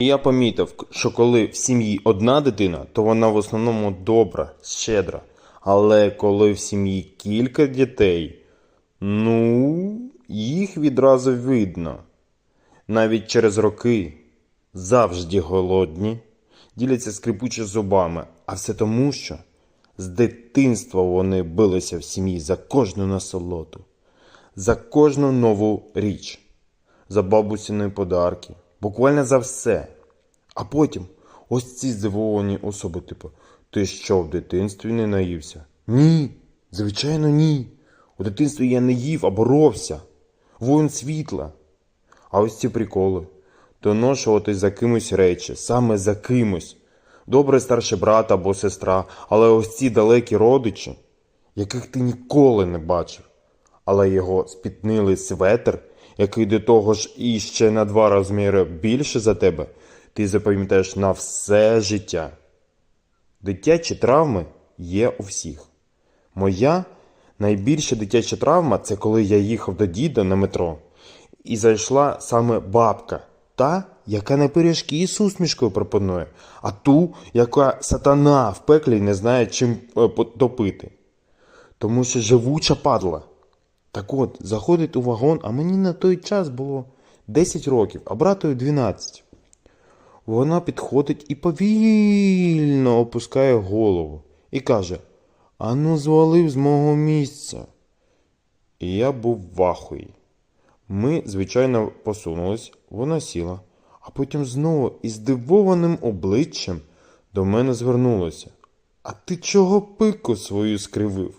Я помітив, що коли в сім'ї одна дитина, то вона в основному добра, щедра. Але коли в сім'ї кілька дітей, ну, їх відразу видно. Навіть через роки завжди голодні, діляться скрипуче зубами, а все тому, що з дитинства вони билися в сім'ї за кожну насолоду, за кожну нову річ, за бабусіни подарки, буквально за все. А потім ось ці здивовані особи, типу, ти що в дитинстві не наївся? Ні, звичайно, ні. У дитинстві я не їв, а боровся. Воїн світла. А ось ці приколи. Доношувати за кимось речі, саме за кимось. Добре старший брат або сестра, але ось ці далекі родичі, яких ти ніколи не бачив. Але його спітнилий светр, який до того ж і ще на два розміри більше за тебе, ти запам'ятаєш на все життя. Дитячі травми є у всіх. Моя найбільша дитяча травма це коли я їхав до діда на метро, і зайшла саме бабка, та, яка не пиріжки з усмішкою пропонує, а ту, яка сатана в пеклі не знає, чим е, потопити. Тому що живуча падла. Так от, заходить у вагон, а мені на той час було 10 років, а братою 12. Вона підходить і повільно опускає голову і каже: Ану, звалив з мого місця. І я був в ахуї. Ми, звичайно, посунулись, вона сіла, а потім знову із здивованим обличчям до мене звернулася. А ти чого пику свою скривив?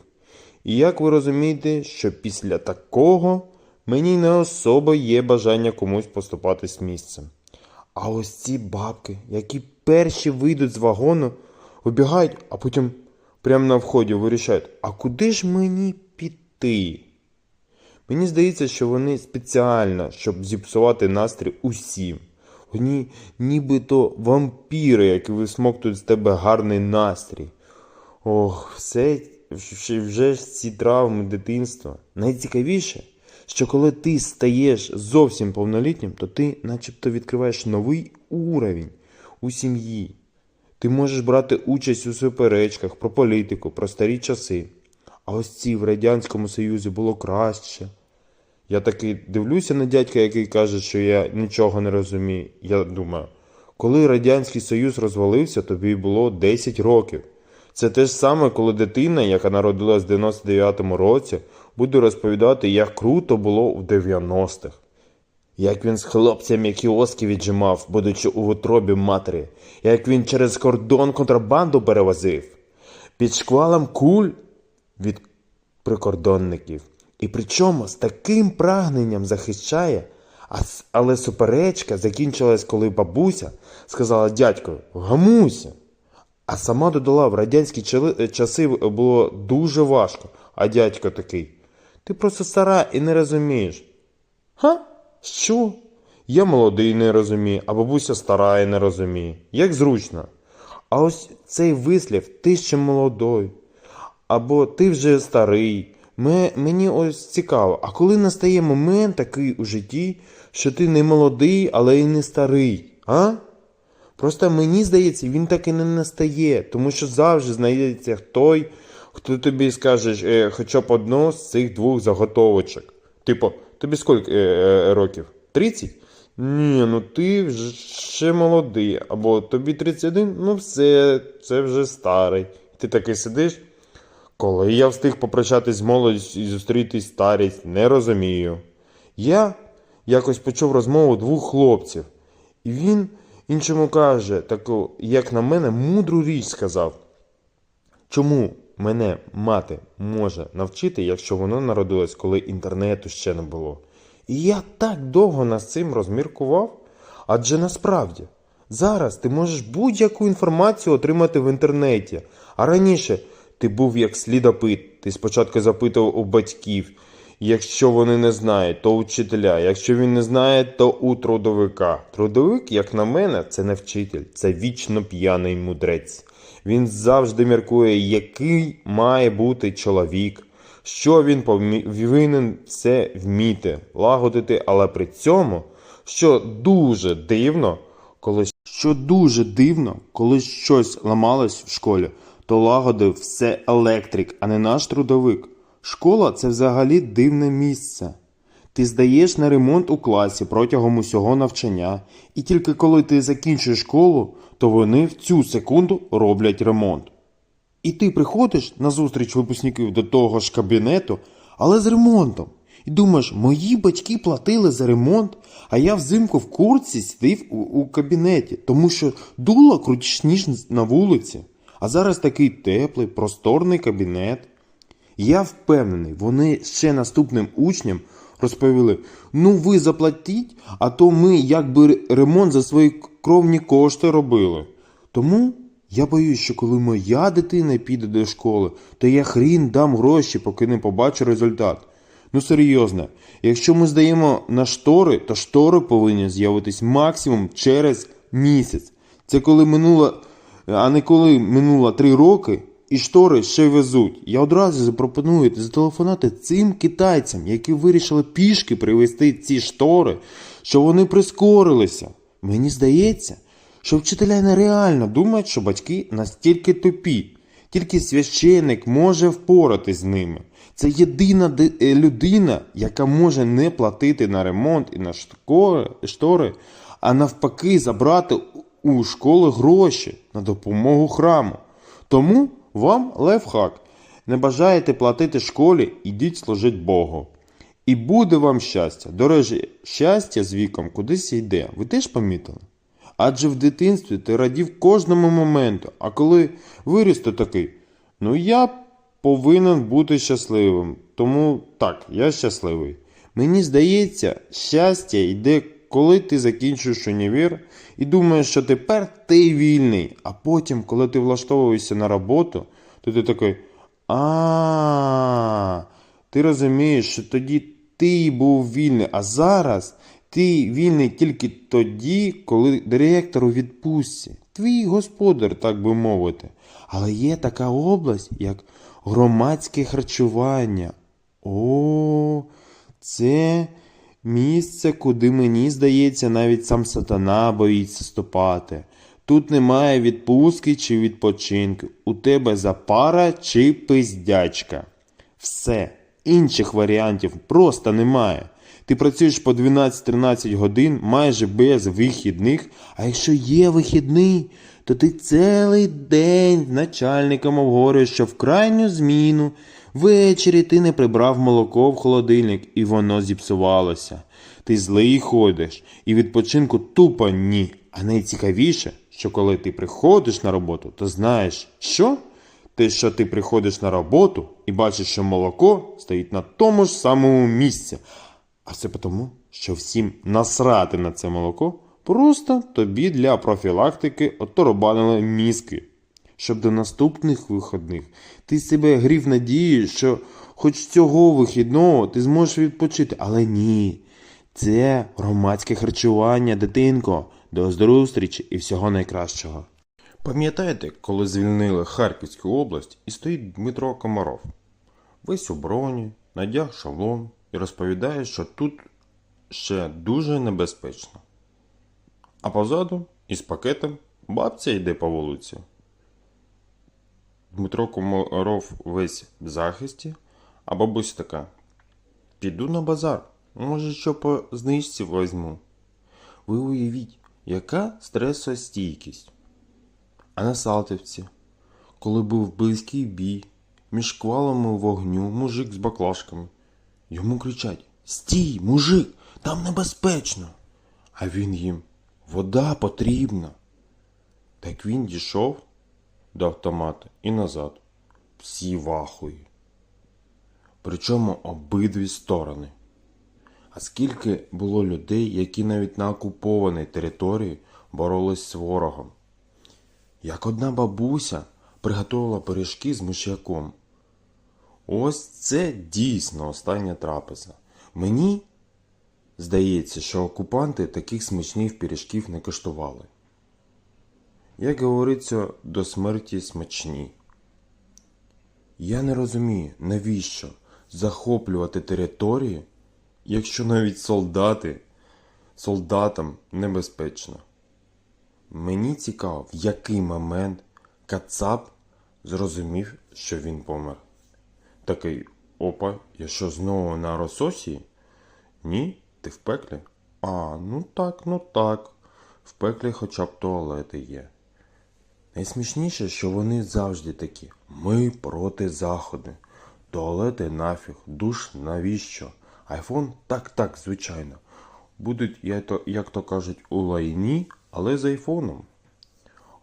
І як ви розумієте, що після такого мені не особо є бажання комусь поступатись місцем. А ось ці бабки, які перші вийдуть з вагону, вибігають, а потім прямо на вході вирішають, а куди ж мені піти? Мені здається, що вони спеціально, щоб зіпсувати настрій усім. Вони нібито вампіри, які висмоктують з тебе гарний настрій. Ох, все вже- ж ці травми дитинства. Найцікавіше, що коли ти стаєш зовсім повнолітнім, то ти начебто відкриваєш новий уровень у сім'ї. Ти можеш брати участь у суперечках про політику, про старі часи. А ось ці в Радянському Союзі було краще. Я таки дивлюся на дядька, який каже, що я нічого не розумію. Я думаю, коли Радянський Союз розвалився, тобі було 10 років. Це те ж саме, коли дитина, яка народилась в 99-му році, буде розповідати, як круто було у 90-х. Як він з хлопцями кіоски віджимав, будучи у утробі матері, як він через кордон контрабанду перевозив, під шквалом куль від прикордонників. І причому з таким прагненням захищає, але суперечка закінчилась, коли бабуся сказала дядько, гамуйся. А сама додала, в радянські часи було дуже важко, а дядько такий. Ти просто стара і не розумієш. Га? Що? Я молодий не розумію, а бабуся стара і не розуміє. Як зручно. А ось цей вислів ти ще молодой, або ти вже старий. Ме- мені ось цікаво, а коли настає момент такий у житті, що ти не молодий, але й не старий, а? Просто мені здається, він так і не настає, тому що завжди знайдеться той, хто тобі скаже е, хоча б одну з цих двох заготовочок. Типу, тобі скільки е, е, років? 30? Ні, ну ти вже ще молодий. Або тобі 31, ну все, це вже старий. Ти такий сидиш. Коли я встиг попрощатись з молодістю і зустрітись старість, не розумію. Я якось почув розмову двох хлопців, і він іншому каже, таку, як на мене, мудру річ сказав. Чому мене мати може навчити, якщо вона народилась, коли інтернету ще не було? І я так довго над цим розміркував. Адже насправді зараз ти можеш будь-яку інформацію отримати в інтернеті. А раніше ти був як слідопит. Ти спочатку запитував у батьків. Якщо вони не знають, то у вчителя. Якщо він не знає, то у трудовика. Трудовик, як на мене, це не вчитель, це вічно п'яний мудрець. Він завжди міркує, який має бути чоловік, що він повинен все вміти, лагодити, але при цьому, що дуже дивно, коли що дуже дивно, коли щось ламалось в школі, то лагодив все електрик, а не наш трудовик. Школа це взагалі дивне місце. Ти здаєш на ремонт у класі протягом усього навчання, і тільки коли ти закінчуєш школу, то вони в цю секунду роблять ремонт. І ти приходиш на зустріч випускників до того ж кабінету, але з ремонтом. І думаєш, мої батьки платили за ремонт, а я взимку в курці сидів у, у кабінеті, тому що дуло крутіш, ніж на вулиці. А зараз такий теплий, просторний кабінет. Я впевнений, вони ще наступним учням розповіли: ну ви заплатіть, а то ми якби ремонт за свої кровні кошти робили. Тому я боюсь, що коли моя дитина піде до школи, то я хрін дам гроші, поки не побачу результат. Ну серйозно, якщо ми здаємо на штори, то штори повинні з'явитись максимум через місяць. Це коли минуло, а не коли минуло три роки, і штори ще везуть. Я одразу запропоную зателефонувати цим китайцям, які вирішили пішки привезти ці штори, що вони прискорилися. Мені здається, що вчителя нереально думають, що батьки настільки тупі. Тільки священик може впоратись з ними. Це єдина е, людина, яка може не платити на ремонт і на штори, а навпаки забрати у школи гроші на допомогу храму. Тому вам лайфхак. Не бажаєте платити школі, ідіть служить Богу. І буде вам щастя. До речі, щастя з віком кудись йде. Ви теж помітили? Адже в дитинстві ти радів кожному моменту, а коли виріс, то такий, ну я повинен бути щасливим. Тому так, я щасливий. Мені здається, щастя йде, коли ти закінчуєш універ і думаєш, що тепер ти вільний, а потім, коли ти влаштовуєшся на роботу, то ти такий. А, ти розумієш, що тоді ти був вільний, а зараз ти вільний тільки тоді, коли директор у відпустці. Твій господар, так би мовити. Але є така область, як громадське харчування. О, це місце, куди мені здається, навіть сам сатана боїться ступати. Тут немає відпустки чи відпочинку. У тебе запара чи пиздячка. Все. Інших варіантів просто немає. Ти працюєш по 12-13 годин майже без вихідних, а якщо є вихідний, то ти цілий день з начальником обговорюєш, що в крайню зміну ввечері ти не прибрав молоко в холодильник і воно зіпсувалося. Ти злий ходиш, і відпочинку тупо ні. А найцікавіше, що коли ти приходиш на роботу, то знаєш, що? Те, що ти приходиш на роботу і бачиш, що молоко стоїть на тому ж самому місці. А все тому, що всім насрати на це молоко, просто тобі для профілактики оторобанили мізки. Щоб до наступних виходних ти себе грів надією, що хоч цього вихідного ти зможеш відпочити. Але ні, це громадське харчування, дитинко. До зустрічі і всього найкращого. Пам'ятаєте, коли звільнили Харківську область і стоїть Дмитро Комаров? Весь у броні, надяг шолом і розповідає, що тут ще дуже небезпечно. А позаду, із пакетом, бабця йде по вулиці. Дмитро Комаров весь в захисті, а бабуся така: Піду на базар, може, що по знижці візьму. Ви уявіть, яка стресостійкість. А на Салтівці, коли був близький бій, між квалами вогню мужик з баклажками. Йому кричать: Стій, мужик, там небезпечно. А він їм вода потрібна. Так він дійшов до автомата і назад. Всі вахуї. Причому обидві сторони. А скільки було людей, які навіть на окупованій території боролись з ворогом? Як одна бабуся приготувала пиріжки з мишяком. Ось це дійсно остання трапеза. Мені здається, що окупанти таких смачних пиріжків не коштували. Як говориться, до смерті смачні. Я не розумію, навіщо захоплювати території, якщо навіть солдати солдатам небезпечно. мені цікаво, в який момент Кацап зрозумів, що він помер. Такий, опа, я що знову на Рососії? Ні, ти в пеклі? А, ну так, ну так. В пеклі хоча б туалети є. Найсмішніше, що вони завжди такі. Ми проти заходу. Туалети нафіг, душ навіщо? Айфон так, так, звичайно. Будуть, як то, кажуть, у лайні, але з айфоном.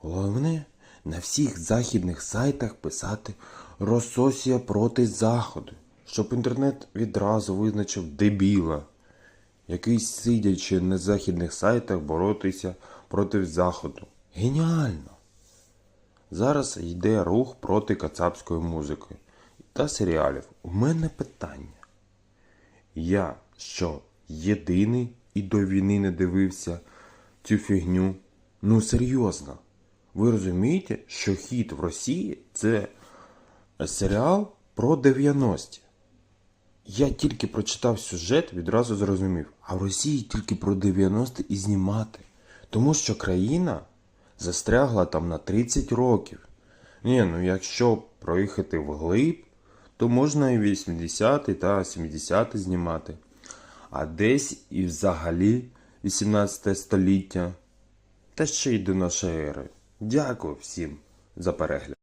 Головне, на всіх західних сайтах писати Рососія проти заходу, щоб інтернет відразу визначив дебіла, який сидячи на західних сайтах боротися проти заходу. Геніально! Зараз йде рух проти кацапської музики та серіалів. У мене питання. Я що, єдиний і до війни не дивився цю фігню? Ну серйозно. Ви розумієте, що хіт в Росії це серіал про 90-ті? Я тільки прочитав сюжет, відразу зрозумів, а в Росії тільки про 90-ті і знімати. Тому що країна застрягла там на 30 років. Ні, ну якщо проїхати вглиб, то можна і 80-ті та 70-ті знімати. А десь і взагалі 18 століття. Та ще й до нашої ери. Дякую всім за перегляд.